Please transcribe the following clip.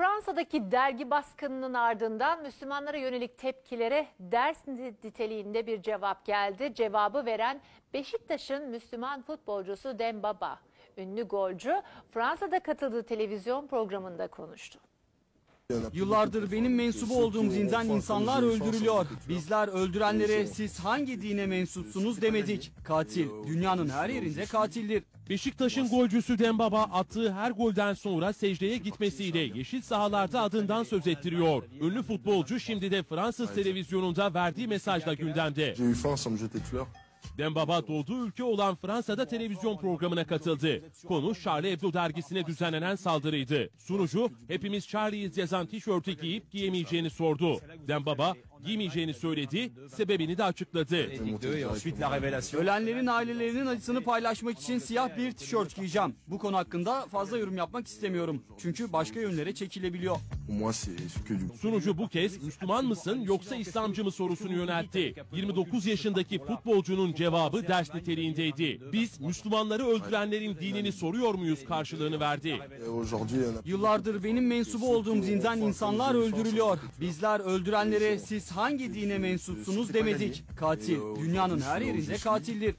Fransa'daki dergi baskınının ardından Müslümanlara yönelik tepkilere ders niteliğinde bir cevap geldi. Cevabı veren Beşiktaş'ın Müslüman futbolcusu Dembaba. Ünlü golcü Fransa'da katıldığı televizyon programında konuştu. Yıllardır benim mensubu olduğum dinden insanlar öldürülüyor. Bizler öldürenlere siz hangi dine mensupsunuz demedik. Katil dünyanın her yerinde katildir. Beşiktaş'ın golcüsü Dembaba attığı her golden sonra secdeye gitmesiyle yeşil sahalarda adından söz ettiriyor. Ünlü futbolcu şimdi de Fransız televizyonunda verdiği mesajla gündemde. Dembaba doğduğu ülke olan Fransa'da televizyon programına katıldı. Konu Charlie Hebdo dergisine düzenlenen saldırıydı. Sunucu hepimiz Charlie'yiz yazan tişörtü giyip giyemeyeceğini sordu. Dembaba giymeyeceğini söyledi, sebebini de açıkladı. Ölenlerin ailelerinin acısını paylaşmak için siyah bir tişört giyeceğim. Bu konu hakkında fazla yorum yapmak istemiyorum. Çünkü başka yönlere çekilebiliyor. Sunucu bu kez Müslüman mısın yoksa İslamcı mı sorusunu yöneltti. 29 yaşındaki futbolcunun cevabı ders niteliğindeydi. Biz Müslümanları öldürenlerin dinini soruyor muyuz karşılığını verdi. Yıllardır benim mensubu olduğum dinden insanlar öldürülüyor. Bizler öldürenlere siz hangi dine mensupsunuz demedik. Katil dünyanın her yerinde katildir.